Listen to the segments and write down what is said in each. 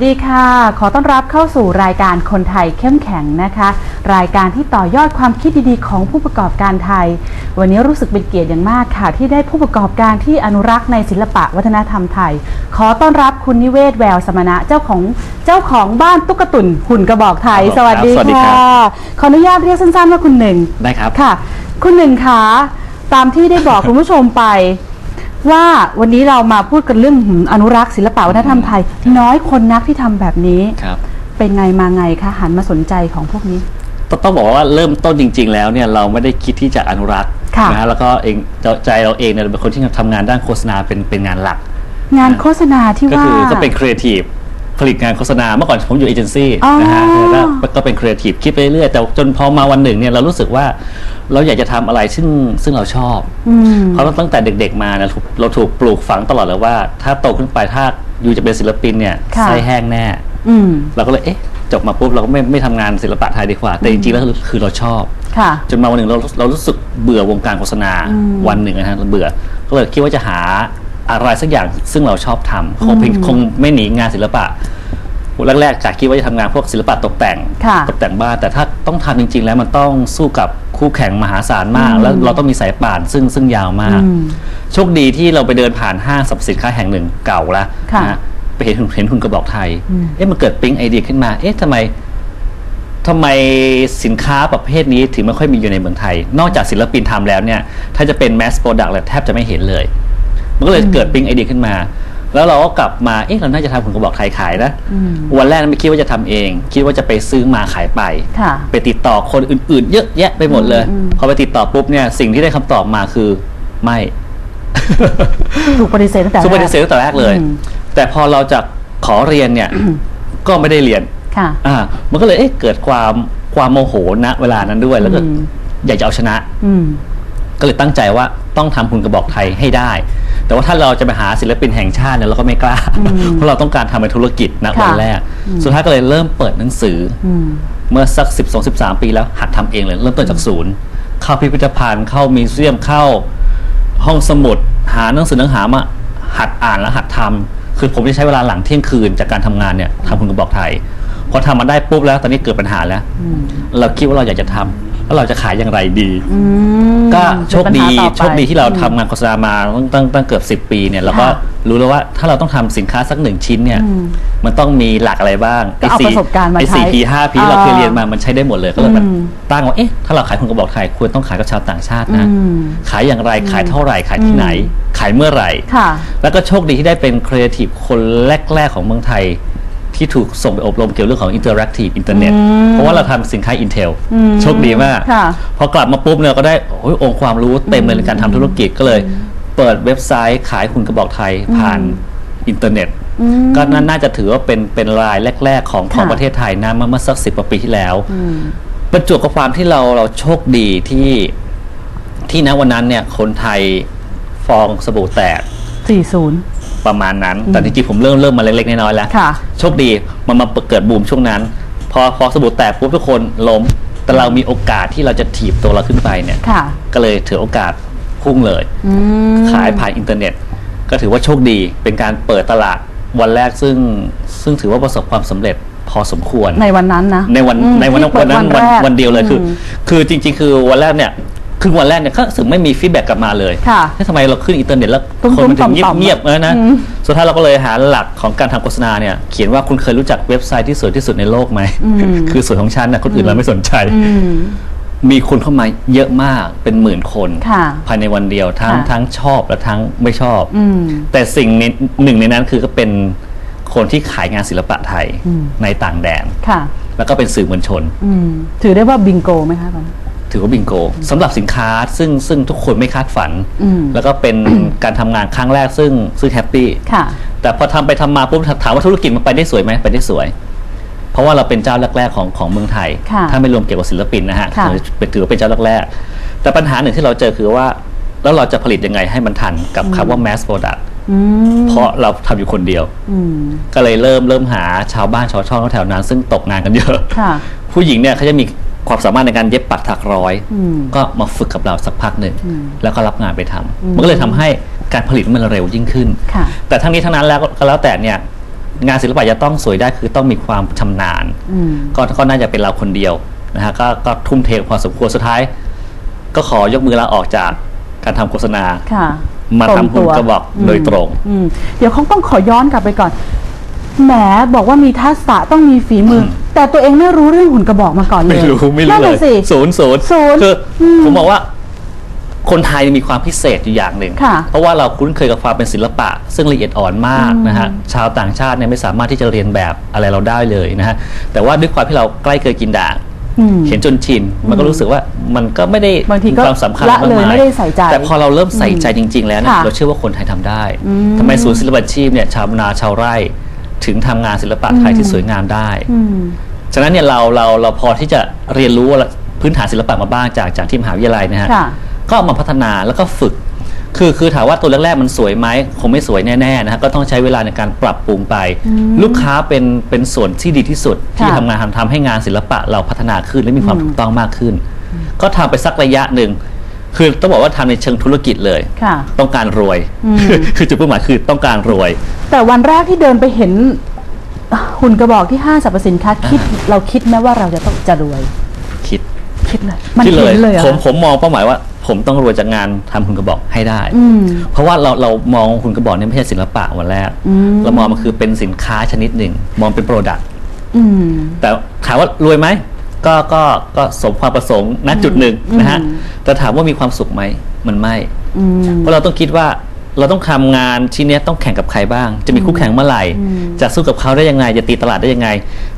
วัสดีค่ะ ขอต้อนรับเข้าสู่รายการคนไทยเข้มแข็งนะคะ รายการที่ต่อยอดความคิดดีๆ ของผู้ประกอบการไทย วันนี้รู้สึกเป็นเกียรติอย่างมากค่ะ ที่ได้ผู้ประกอบการที่อนุรักษ์ในศิลปะวัฒนธรรมไทย ขอต้อนรับคุณนิเวศแววสมณะเจ้าของเจ้าของบ้านตุ๊กตุนหุ่นกระบอกไทยครับสวัสดีสวัสดีครัค่ะ บ ขออนุญาตเรียกสั้นๆว่าคุณหนึ่งได้ครับ ค่ะ คุณหนึ่งคะตามที่ได้บอกคุณผู้ชมไป ว่าวันนี้เรามาพูดกันเรื่องหืมอนุรักษ์ศิลปะวัฒนธรรมไทย น้อยคนนักที่ทำแบบนี้ครับ เป็นไงมาไงคะหันมาสนใจของพวกนี้ต้องต้องบอกว่าเริ่มต้นจริง ๆ แล้วเนี่ยเราไม่ได้คิดที่จะอนุรักษ์ค่ะ นะฮะแล้วก็เองใจเราเองเนี่ยเป็นคนที่ทำงานด้านโฆษณาเป็นเป็นงานหลัก งานโฆษณาที่ก็ว่า คือก็เป็นครีเอทีฟ ผลิตงานโฆษณาเมื่อก่อนผมอยู่เอเจนซี่อ๋อ นะฮะแล้วก็ก็เป็นครีเอทีฟคิดไปเรื่อยๆแต่จนพอมาวันหนึ่งเนี่ยเรารู้สึกว่าเราอยากจะทำอะไรซึ่งซึ่งเราชอบ อืม เพราะตั้งแต่เด็กๆมาเนี่ยเราถูกปลูกฝังตลอดเลยว่า ถ้าโตขึ้นไปถ้าอยู่จะเป็นศิลปินเนี่ยค่ะ ไส้แห้งแน่ อืม เราก็เลยเอ๊ะจบมาปุ๊บเราก็ไม่ไม่ทำงานศิลปะไทยดีกว่า แต่จริงๆแล้วคือเราชอบ ค่ะ จนมาวันหนึ่งเราเรารู้สึกเบื่อวงการโฆษณาอืมวันหนึ่งนะฮะเราเบื่อก็เลยคิดว่าจะหา อะไรสักอย่างซึ่งเราชอบทำคงเพียงอืมคงไม่หนีงานศิลปะแรกๆจากคิดว่าจะทำงานพวกศิลปะตกแต่งค่ะตกแต่งบ้าน แต่ถ้าต้องทำจริง ๆ แล้วมันต้องสู้กับคู่แข่งมหาศาลมากอืมแล้วเราต้องมีสายป่านซึ่งซึ่งยาวมากอืมโชคดีที่เราไปเดินผ่านห้างสรรพสินค้าแห่งหนึ่งเก่าแล้วค่ะนะฮะไปเห็นเห็นหุ่นกระบอกไทยอืมเอ๊ะมันเกิดปิ๊งไอเดียขึ้นมา เอ๊ะทำไมทำไมสินค้าประเภทนี้ถึงไม่ค่อยมีอยู่ในเมืองไทย นอกจากศิลปินทำแล้วเนี่ย ถ้าจะเป็นแมสโปรดักต์แล้วแทบจะไม่เห็นเลย มันก็เลยเกิดปิ๊งไอเดียขึ้นมา แล้วเราก็กลับมาเอ๊ะเราน่าจะทำหุ่นกระบอกไทยขายนะอืมวันแรกไม่คิดว่าจะทำเอง คิดว่าจะไปซื้อมาขายไปค่ะไปติดต่อคนอื่นๆ เยอะแยะไปหมดเลยอืมพอไปติดต่อปุ๊บเนี่ยสิ่งที่ได้คำตอบมาคือไม่ถูกปฏิเสธตั้งแต่สุปแรฏิกเสธตั้งแต่แรกเลยอืมแต่พอเราจะขอเรียนเนี่ย ก็ไม่ได้เรียนค่ะอ่า มันก็เลยเอ๊ะเกิดความความโมโหณเวลานั้นด้วยแล้วก็อืมอยากจะเอาชนะอืมก็เลยตั้งใจว่าต้องทำคุณกระบอกไทยให้ได้ แต่ว่าถ้าเราจะไปหาศิลปินแห่งชาติเนี่ยเราก็ไม่กล้า เพราะเราต้องการทำเป็นธุรกิจณค่ะวันแรก สุดท้ายก็เลยเริ่มเปิดหนังสือออืมเมื่อสัก 12 13 ปีแล้วหัดทำเองเลย เริ่มต้นจากศูนย์เข้าพิพิธภัณฑ์เข้ามิวเซียมเข้า ห้องสมุดหาหนังสือหนังหามาหัดอ่านแล้วหัดทำคือผมจะใช้เวลาหลังเที่ยงคืนจากการทำงานเนี่ยทำคุณกระบอกไทยพอทำมาได้ปุ๊บแล้วตอนนี้เกิดปัญหาแล้ว เราคิดว่าเราอยากจะทำ แล้วเราจะขายอย่างไรดี อืมก็โชคดีเป็นปัญหาต่อไป โชคดีที่เราทำงานโฆษณามาตั้งตั้งตั้งเกือบ 10 ปีเนี่ยเราก็ค่ะรู้แล้วว่าถ้าเราต้องทำสินค้าสักหนึ่งชิ้นเนี่ยอืมมันต้องมีหลักอะไรบ้างก็เอาสี่ประสบการณ์มาไอ้ใช้สี่พีห้าพีที่เราเคยเรียนมามันใช้ได้หมดเลยก็เลยอืม ตั้งว่าเอ๊ะถ้าเราขายคนกระบอกไทยควรต้องขายกับชาวต่างชาตินะ อืม ขายอย่างไรขายเท่าไหร่ขายที่ไหน ขายเมื่อไหร่ ค่ะ แล้วก็โชคดีที่ได้เป็นครีเอทีฟคนแรก ๆ ของเมืองไทย ที่ถูกส่งไปอบรมเกี่ยวเรื่องของ Interactive Internet อืมเพราะว่าเราทำสินค้า Intel อืมโชคดีมากค่ะพอกลับมาปุ๊บเนี่ยก็ได้โอ้ยองค์ความรู้เต็มเลยในการทำธุรกิจก็เลย เปิดเว็บไซต์ขายหุ่นกระบอกไทยผ่านอินเทอร์เน็ตอืมก็น่าน่าจะถือว่าเป็นเป็นรายแรก ๆ ของของค่ะประเทศไทยนะเมื่อเมื่อสักสิบกว่าปีที่แล้วอืมประจวบกับความที่เราเราโชคดีที่ที่ณวันนั้นเนี่ยคนไทยฟองสบู่แตกสี่ศูนย์ ประมาณนั้น แต่จริงๆผมเริ่มเริ่มมาเล็กๆน้อยๆแล้วค่ะ โชคดีมันมาเกิดบูมช่วงนั้น พอพอสบู่แตกปุ๊บทุกคนล้ม แต่เรามีโอกาสที่เราจะถีบตัวเราขึ้นไปเนี่ย ค่ะก็เลยถือโอกาสพุ่งเลย อืม ขายผ่านอินเทอร์เน็ต ก็ถือว่าโชคดีเป็นการเปิดตลาดวันแรกซึ่งซึ่งถือว่าประสบความสำเร็จพอสมควร ในวันนั้นนะในวันอืมในวันที่นั้นเปิวัดนนั้นวันแรกวันเดียวเลยคือม คือจริง ๆ คือวันแรกเนี่ย ครึ่งวันแรกเนี่ยก็รู้สึกไม่มีฟีดแบ็กกลับมาเลยค่ะเฮ้ยทำไมเราขึ้นอินเทอร์เน็ตแล้วตุ้มๆคนมันถึงเงียบต่อมๆเงียบๆเออนะอืม สุดท้ายเราก็เลยหาหลักของการทำโฆษณาเนี่ยเขียนว่าคุณเคยรู้จักเว็บไซต์ที่สวยที่สุดในโลกไหมอืมคือสวยของฉันนะคนอื่นเราไม่สนใจ อืม มีคนเข้ามาเยอะมากเป็นหมื่นคน ค่ะภายในวันเดียวทั้งค่ะ ทั้งชอบและทั้งไม่ชอบ อืม แต่สิ่งในหนึ่งในนั้นคือก็เป็นคนที่ขายงานศิลปะไทยอืม ในต่างแดน ค่ะ แล้วก็เป็นสื่อมวลชน อืม ถือได้ว่าบิงโกไหมคะตอนนั้น ถือว่าบิงโกสำหรับสินค้าซึ่งซึ่งทุกคนไม่คาดฝัน อืม แล้วก็เป็น การทำงานครั้งแรกซึ่งซึ่งแฮปปี้ค่ะ แต่พอทำไปทำมาปุ๊บถามว่าธุรกิจมันไปได้สวยไหมไปได้สวย เพราะว่าเราเป็นเจ้าแรกๆของของเมืองไทย ค่ะถ้าไม่รวมเกี่ยวกับศิลปินนะฮะค่ะเป็นถือว่าเป็นเจ้าแรกๆแต่ปัญหาหนึ่งที่เราเจอคือว่า แล้วเราจะผลิตยังไงให้มันทันกับคำว่า mass product อืมเพราะเราทำอยู่คนเดียว อืมก็เลยเริ่มเริ่มหาชาวบ้านชาวช่องแถวๆนั้น ซึ่งตกงานกันเยอะ ค่ะ ผู้หญิงเนี่ยเขาจะมี ความสามารถในการเย็บปักถักร้อยอืมก็มาฝึกกับเราสักพักหนึ่งอืมแล้วก็รับงานไปทำอืมมันก็เลยทำให้การผลิตมันเร็วยิ่งขึ้นค่ะแต่ทั้งนี้ทั้งนั้นแล้วก็ก็แล้วแต่เนี่ยงานศิลปะจะต้องสวยได้คือต้องมีความชำนาญอืมก็ก็น่าจะเป็นเราคนเดียวนะฮะก็ก็ทุ่มเทพอสมควรสุดท้าย ก็ขอยกมือลาออกจากการทำโฆษณาค่ะมาตรทำงหุ่นกระบอกโดยตรงอืมเดี๋ยวเขาต้องขอย้อนกลับไปก่อนแหมบอกว่ามีทักษะต้องมีฝีมืออ แต่ตัวเองไม่รู้เรื่องหุ่นกระบอกมาก่อนเลยไม่รู้ไม่รู้นั่นเลน่ะยสิศูนย์ศูนย์ศูนย์คืออม ผมบอกว่า คนไทยมีความพิเศษอยู่อย่างหนึ่ง ค่ะเพราะว่าเราคุ้นเคยกับความเป็นศิลปะ ซึ่งละเอียดอ่อนมากนะฮะชาวต่างชาติเนี่ยไม่สามารถที่จะเรียนแบบอะไรเราได้เลยนะฮะแต่ว่าด้วยความที่เราใกล้เคยกินด่างอืมเห็นจนชิน มันก็รู้สึกว่ามันก็ไม่ได้บางทีก็มีความสำคัญละมากเลยมายไม่ได้ใส่ใจแต่พอเราเริ่มใส่ใจจริง ๆ แล้วเนี่ยค่ะเราเชื่อว่าคนไทยทำได้อืม ทำไมศูนย์ศิลปาชีพเนี่ยชาวนาชาวไร่ ถึงทำงานศิลปะไทยที่สวยงามได้อืมฉะนั้นเนี่ยเราเราเราพอที่จะเรียนรู้พื้นฐานศิลปะมาบ้างจากจากที่มหาวิทยาลัยนะฮะค่ะก็เอามาพัฒนาแล้วก็ฝึก คือคือถามว่าตัวแรกๆมันสวยไหมคงไม่สวยแน่ๆนะฮะก็ต้องใช้เวลาในการปรับปรุงไป ลูกค้าเป็นเป็นส่วนที่ดีที่สุด ที่ค่ะทำงานทำทำให้งานศิลปะเราพัฒนาขึ้นและมีความอืมถูกต้องมากขึ้น ก็ทำไปสักระยะหนึ่ง คือต้องบอกว่าทำในเชิงธุรกิจเลยค่ะ ต้องการรวยอืมคือจุดเป้าหมายคือต้องการรวย แต่วันแรกที่เดินไปเห็นหุ่นกระบอกที่ห้างสรรพสินค้าคิดเราคิดไหมว่าเราจะต้องจะรวย คิดคิดเลยมันคิดเห็นเลยเหรอผมผมมองเป้าหมายว่า ผมต้องรวยจากงานทำหุ่นกระบอกให้ได้อืมเพราะว่าเราเรามองหุ่นกระบอกเนี่ยไม่ใช่ศิลปะวันแรกอืมเรามองมันคือเป็นสินค้าชนิดหนึ่ง มองเป็นโปรดักต์อืมแต่ถามว่ารวยไหม ก็ก็ก็สมความประสงค์ณจุดหนึ่งนะฮะอืมแต่ถามว่ามีความสุขไหมมันไม่ อืม เพราะเราต้องคิดว่าเราต้องทำงานชิ้นเนี้ยต้องแข่งกับใครบ้าง จะมีคู่แข่งเมื่อไหร่ อืมจะสู้กับเขาได้ยังไง จะตีตลาดได้ยังไง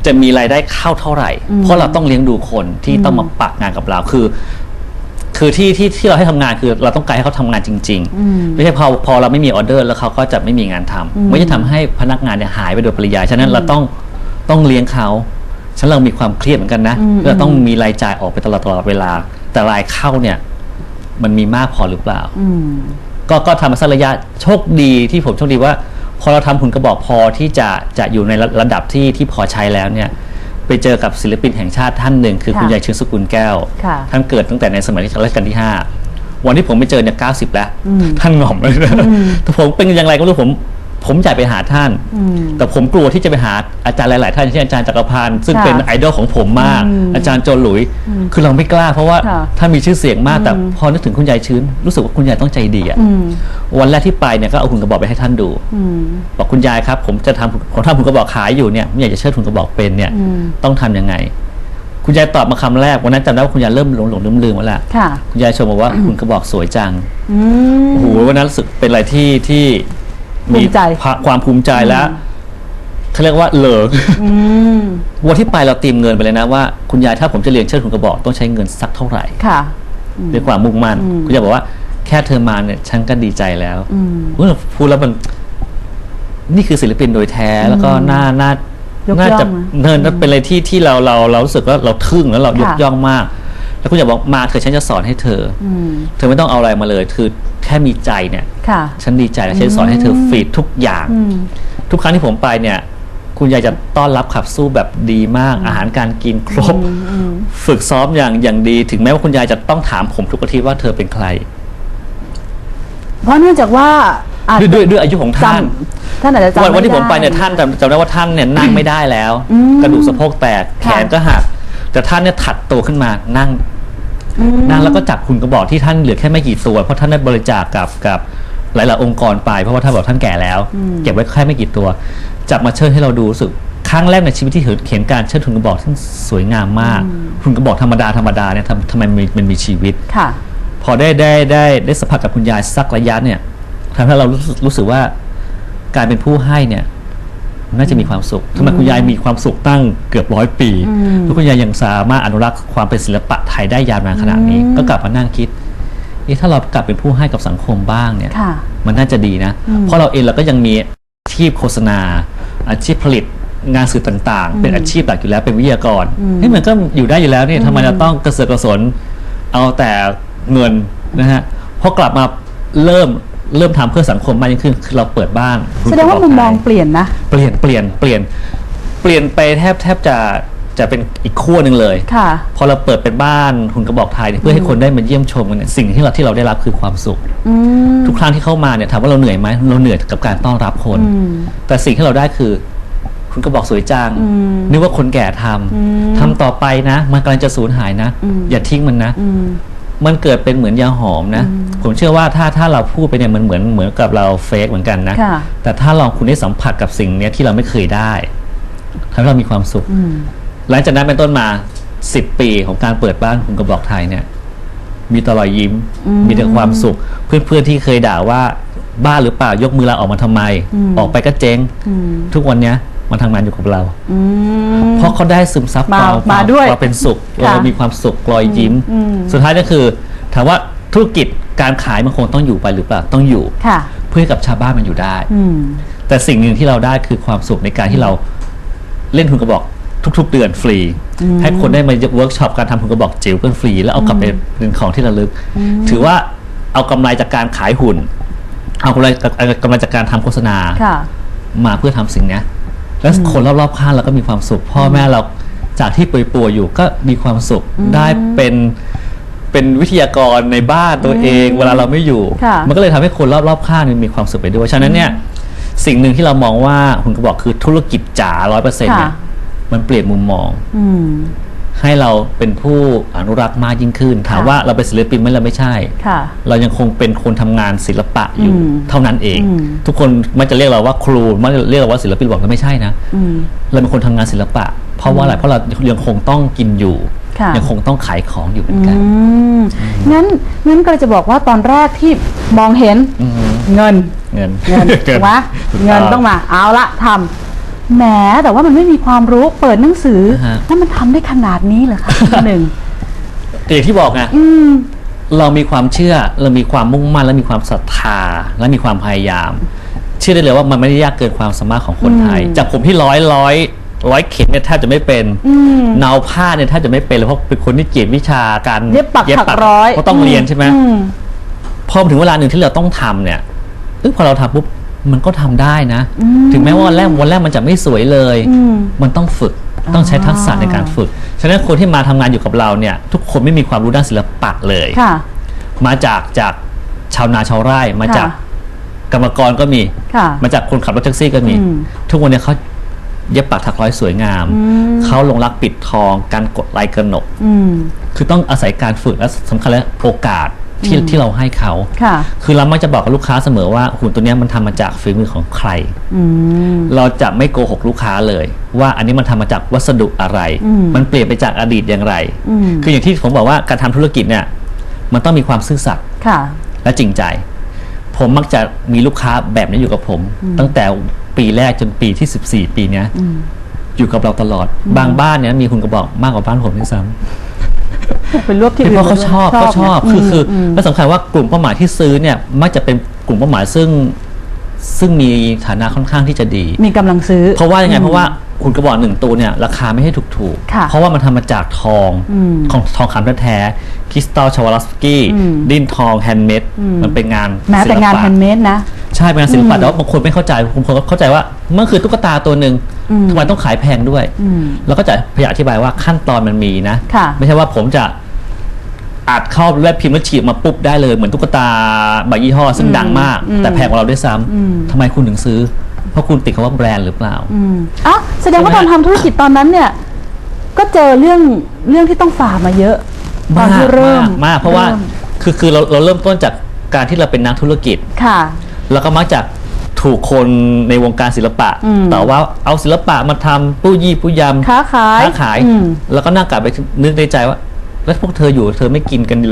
จะมีรายได้เข้าเท่าไหร่ อืม เพราะเราต้องเลี้ยงดูคนที่ต้องมาปักงานกับเราคือ คือที่ที่ที่เราให้ทำงานคือเราต้องการให้เขาทำงานจริงอืมๆไม่ใช่พอพอเราไม่มีออเดอร์แล้วเขาก็จะไม่มีงานทำอืมไม่ใช่ทำให้พนักงานเนี่ยหายไปโดยปริยาย ฉะนั้นเราต้องต้องเลี้ยงเขา ฉะนันเรามีความเครียดเหมือนกันนะอืมเราต้องมีรายจ่ายออกไปตลอดตลอดเวลา แต่รายเข้าเนี่ย มันมีมากพอหรือเปล่าอืมก็ก็ทำมาสักระยะโชคดีที่ผมโชคดีว่า พอเราทำหุ่นกระบอกพอที่จะจะอยู่ในระระดับที่ที่พอใช้แล้วเนี่ย ไปเจอกับศิลปินแห่งชาติท่านหนึ่งคือค่ะคุณยายชื่นสกุลแก้วค่ะท่านเกิดตั้งแต่ในสมัยรัชกาลที่5วันที่ผมไปเจอเนี่ย90แล้วอืมท่านหง่อมเลยนะอืมแต่ผมเป็นอย่างไรก็ไม่รู้ผม ผมอยากไปหาท่านอืมแต่ผมกลัวที่จะไปหาอาจารย์หลาย ๆ ท่านเช่นอาจารย์จักรพันธ์ซึ่งค่ะเป็นไอดอลของผมมากอืมอาจารย์โจหลุย คือเราไม่กล้าเพราะว่าค่ะท่านมีชื่อเสียงมาก แต่อืมพอนึกถึงคุณยายชื้น รู้สึกว่าคุณยายต้องใจดีอะอืมวันแรกที่ไปเนี่ยก็เอาหุ่นกระบอกไปให้ท่านดูอืมบอกคุณยายครับ ผมจะทำผมทำหุ่นกระบอกขายอยู่เนี่ยผมอยากจะเชิดหุ่นกระบอกเป็นเนี่ยอืมต้องทำยังไง คุณยายตอบมาคำแรกวันนั้นจำได้ว่าคุณยายเริ่มหลงหลงลืมลืมๆแล้วแหละค่ะคุณยายชมบอกว่าหุ่นกระบอกสวยจังอืมโอ้โหวันนั้นรู้สึกเป็นอะไรที่ที่ ภูมิใจความความภูมิใจและเขาเรียกว่าเหลิงอืมวันที่ไปเราเตรียมเงินไปเลยนะว่าคุณยายถ้าผมจะเรียนเชิดหุ่นกระบอกต้องใช้เงินสักเท่าไหร่ค่ะด้วยความมุ่งมั่นอืมคุณยายบอกว่าแค่เธอมาเนี่ยฉันก็ดีใจแล้วอืมเฮ้ยพูดแล้วมัน นี่คือศิลปินโดยแท้แล้วก็น่าน่ายกน่าย่องจะนะเนินเป็นอะไรที่ที่เราเราเรารู้สึกว่าเราทึ่งแล้วเรายกค่ะย่องมาก แล้วคุณยายบอกมาเธอะฉันจะสอนให้เธอออืมเธอไม่ต้องเอาอะไรมาเลย คือแค่มีใจเนี่ยค่ะฉันดีใจแล้วฉันจะสอนให้เธอฟรีดทุกอย่างอืมทุกครั้งที่ผมไปเนี่ย คุณยายจะต้อนรับขับสู้แบบดีมาก อาหารการกินครบอืมอืมฝึกซ้อมอย่างอย่างดี ถึงแม้ว่าคุณยายจะต้องถามผมทุกอาทิตย์ว่าเธอเป็นใคร เพราะเนื่องจากว่าอาจด้วยจะด้วยด้วยอายุของท่านจำท่านอาจจะจำวันวันที่ผมไปด้เนี่ยท่านจำจำได้ว่าท่านเนี่ยนั่งไม่ได้แล้วอืมกระดูกสะโพกแตกแขค่ะนก็หักแต่ท่านเนี่ยถัดตัวขึ้นมานั่งอืม นั่งแล้วก็จับหุ่นกระบอกที่ท่านเหลือแค่ไม่กี่ตัว เพราะท่านได้บริจาคกับกับหลายๆองค์กรไป เพราะว่าท่านบอกท่านแก่แล้ว เก็บไว้แค่ไม่กี่ตัว จับมาเชิดให้เราดูรู้สึกครั้งแรกในชีวิตที่เห็นเห็นการเชิดหุ่นกระบอกที่สวยงามมากหุ่นกระบอกธรรมดาธรรมดาเนี่ยทำทำไมมันมีมันมีชีวิตค่ะ พอได้ได้ได้ได้สัมผัสกับคุณยายสักระยะเนี่ยทำให้เรารู้สึกรู้สึกว่าการเป็นผู้ให้เนี่ย น่าจะมีความสุขทำไมคุณยายมีความสุขตั้งเกือบร้อยปีอืมแล้วคุณยายยังสามารถอนุรักษ์ความเป็นศิลปะไทยได้ยาวนานขนาดนี้อืมก็กลับมานั่งคิดเอ๊ะถ้าเรากลับเป็นผู้ให้กับสังคมบ้างเนี่ยค่ะมันน่าจะดีนะอืมเพราะเราเองเราก็ยังมีอาชีพโฆษณา อาชีพผลิตงานสื่อต่าง ๆ เป็นอาชีพหลักอยู่แล้วเป็นวิทยากรอืมเฮ้ยมันก็อยู่ได้อยู่แล้วนี่ทำไมเราต้องกระเสือกกระสนเอาแต่เงินนะฮะพอกลับมาเริ่ม เริ่มทำเพื่อสังคมมากยิ่งขึ้นคือเราเปิดบ้านแสดงว่ามุมมองเปลี่ยนนะ เปลี่ยนเปลี่ยนเปลี่ยนเปลี่ยนไปแทบแทบจะจะเป็นอีกขั้วหนึ่งเลยค่ะ พอเราเปิดเป็นบ้านหุ่นกระบอกไทยเนี่ยเพื่อให้คนได้มาเยี่ยมชมกันเนี่ยสิ่งที่เราที่เราได้รับคือความสุข อืม ทุกครั้งที่เข้ามาเนี่ยถามว่าเราเหนื่อยไหมเราเหนื่อยกับการต้อนรับคน อืมแต่สิ่งที่เราได้คือ คุณก็บอกสวยจังอืมนึกว่าคนแก่ทำอืมทำต่อไปนะ มันกำลังจะสูญหายนะ อืม อย่าทิ้งมันนะ อืม มันเกิดเป็นเหมือนยาหอมนะ อืม ผมเชื่อว่าถ้าถ้าเราพูดไปเนี่ยมันเหมือนเหมือนกับเราเฟกเหมือนกันนะค่ะแต่ถ้าลองคุณได้สัมผัสกับสิ่งเนี้ยที่เราไม่เคยได้ทำให้เรามีความสุข อืม หลังจากนั้นเป็นต้นมา 10 ปีของการเปิดบ้านคุณกระบอกไทยเนี่ย มีแตรอยยิ้ม อืมมีแต่ความสุข เพื่อนๆที่เคยด่าว่าบ้าหรือเปล่ายกมือลาออกมาทำไม อืม ออกไปก็เจ๊ง อืมทุกวันเนี้ยมันทำงานอยู่กับเรา อืม เพราะเขาได้ซึมซับมาความมาด้วยความเป็นสุขค่ะเรามีความสุขรอยยิ้ม อืม สุดท้ายก็คือ ถามว่าธุรกิจ การขายมันคงต้องอยู่ไปหรือเปล่าต้องอยู่ ค่ะ เพื่อให้กับชาวบ้านมันอยู่ได้ อืม แต่สิ่งหนึ่งที่เราได้คือความสุขในการที่เราเล่นทุนกระบอกทุก ๆ เดือนฟรี อืมให้คนได้มาเวิร์กช็อปการทำทุนกระบอกจิ๋วกันฟรี แล้วเอากลับไปเป็นของที่ระลึก ถือว่าเอากำไรจากการขายหุ่น เอากำไรเอากำไรจากการทำโฆษณา ค่ะ มาเพื่อทำสิ่งเนี้ยแล้วคนรอบๆข้างเราก็มีความสุข พ่อแม่เราจากที่ป่วยๆอยู่ก็มีความสุขได้เป็น เป็นวิทยากรในบ้านตัวเอง เวลาเราไม่อยู่ ค่ะมันก็เลยทำให้คนรอบๆข้างมีความสุขไปด้วยฉะนั้นเนี่ยสิ่งหนึ่งที่เรามองว่าคุณก็บอกคือธุรกิจจ๋าร้อยเปอร์เซ็นต์เนี่ยค่ะมันเปลี่ยนมุมมอง อืม ให้เราเป็นผู้อนุรักษ์มากยิ่งขึ้น ถามค่ะ ว่าเราเป็นศิลปินไหมเราไม่ใช่ ค่ะ เรายังคงเป็นคนทำงานศิลปะอยู่อืมเท่านั้นเอง อืม ทุกคนมันจะเรียกเราว่าครูมันจะเรียกเราว่าศิลปินบอกเราไม่ใช่นะ อืม เราเป็นคนทำงานศิลปะ เพราะว่าอะไรเพราะเรายังคงต้องกินอยู่ค่ะ ยังคงต้องขายของอยู่เหมือนกันอืมงั้นงั้นก็เลยจะบอกว่าตอนแรกที่มองเห็นอืมเงินเงินเงินถูกไหมเงินต้องมาเอาละทำแหมแต่ว่ามันไม่มีความรู้เปิดหนังสือฮะแล้วมันทำได้ขนาดนี้เหรอคะที่หนึ่งอย่างที่บอกไงอืมเรามีความเชื่อเรามีความมุ่งมั่น และมีความศรัทธา และมีความพยายาม เชื่อได้เลยว่ามันไม่ได้ยากเกินความสามารถของคนไทยอืมจากผมที่ร้อยร้อย ร้อยเข็มเนี่ยแทบจะไม่เป็นอืมเนาผ้าเนี่ยแทบจะไม่เป็นเลยเพราะเป็นคนที่เกลียดวิชาการเย็บปักถักร้อยเพราะต้องเรียนใช่ไหมอืมพอถึงเวลาหนึ่งที่เราต้องทำเนี่ยเออพอเราทำปุ๊บมันก็ทำได้นะอืมถึงแม้ว่าวันแรกวันแรกมันจะไม่สวยเลยอืมมันต้องฝึกต้องใช้ทักษะอ่าในการฝึก ฉะนั้นคนที่มาทำงานอยู่กับเราเนี่ยทุกคนไม่มีความรู้ด้านศิลปะเลยค่ะมาจากจากชาวนาชาวไร่มาจากค่ะกรรมกรก็มีค่ะมาจากคนขับรถแท็กซี่ก็มีอืมทุกวันนี้เขา เย็บปักถักร้อยสวยงามอืมเขาลงรักปิดทอง การกดลายกระหนกอืมคือต้องอาศัยการฝึกและสำคัญและโอกาสที่ที่เราให้เขาค่ะ คือเรามักจะบอกกับลูกค้าเสมอว่าหุ่นตัวเนี้ยมันทำมาจากฝีมือของใครอืมเราจะไม่โกหกลูกค้าเลย ว่าอันนี้มันทำมาจากวัสดุอะไรอืมมันเปลี่ยนไปจากอดีตอย่างไรอืมคืออย่างที่ผมบอกว่าการทำธุรกิจเนี่ย มันต้องมีความซื่อสัตย์ค่ะและจริงใจ ผมมักจะมีลูกค้าแบบนี้อยู่กับผม ตั้งแต่ ปีแรกจนปีที่ 14 ปีเนี้ยอืมอยู่กับเราตลอด บางบ้านเนี่ยมีคุณกระบอกมากกว่าบ้านผมด้วยซ้ำเป็นรวบที่เพอื่นราะเขาชอบเขาชอบนะคือคือมและสำคัญว่ากลุ่มเป้าหมายที่ซื้อเนี่ยมักจะเป็นกลุ่มเป้าหมายซึ่งซึ่งมีฐานะค่อนข้างที่จะดี มีกำลังซื้อ เพราะว่ายังไงอืมเพราะว่า คุณกระบอกหนึ่งตัวเนี่ยราคาไม่ให้ถูกถูกๆ ค่ะเพราะว่ามันทำมาจากทองอืมของทองคำแท้ๆคริสตัลชวาลสกี้อืม ดิ้นทองแฮนด์เมดอืมมันเป็นงานแม้แต่งานศิลปะ แฮนด์เมดนะ ใช่เป็นงานศิลปะอืมแต่ว่าบางคนไม่เข้าใจบางคนก็เข้าใจว่ามันคือตุ๊กตาตัวหนึ่งอืมทำไมต้องขายแพงด้วย อืมแล้วก็จะพยายามอธิบายว่าขั้นตอนมันมีนะ ค่ะไม่ใช่ว่าผมจะอัดเข้าแวบพิมพ์แล้วฉีดมาปุ๊บได้เลยเหมือนตุ๊กตาบางยี่ห้อซึ่งอืมดังมากอืมแต่แพงกว่าเราด้วยซ้อืมำทำไมคุณถึงซื้อ เพราะคุณติดคำว่าแบรนด์หรือเปล่า อืมอะแสดงว่าใช่ตไหมอนทำธุรกิจตอนนั้นเนี่ย ก็เจอเรื่องเรื่องที่ต้องฝ่ามาเยอะตอนที่เริ่มมากมากเพราะว่าริ่มคือคือเราเราเริ่มต้นจากการที่เราเป็นนักธุรกิจ ค่ะ แล้วก็มักจะถูกคนในวงการศิลปะ อืมแต่ว่าเอาศิลปะมาทำปู้ยี่ปู้ยำค้าขายค้าขาย อืม แล้วก็นั่งกลับไปนึกในใจว่า แล้วพวกเธออยู่เธอไม่กินกันเลย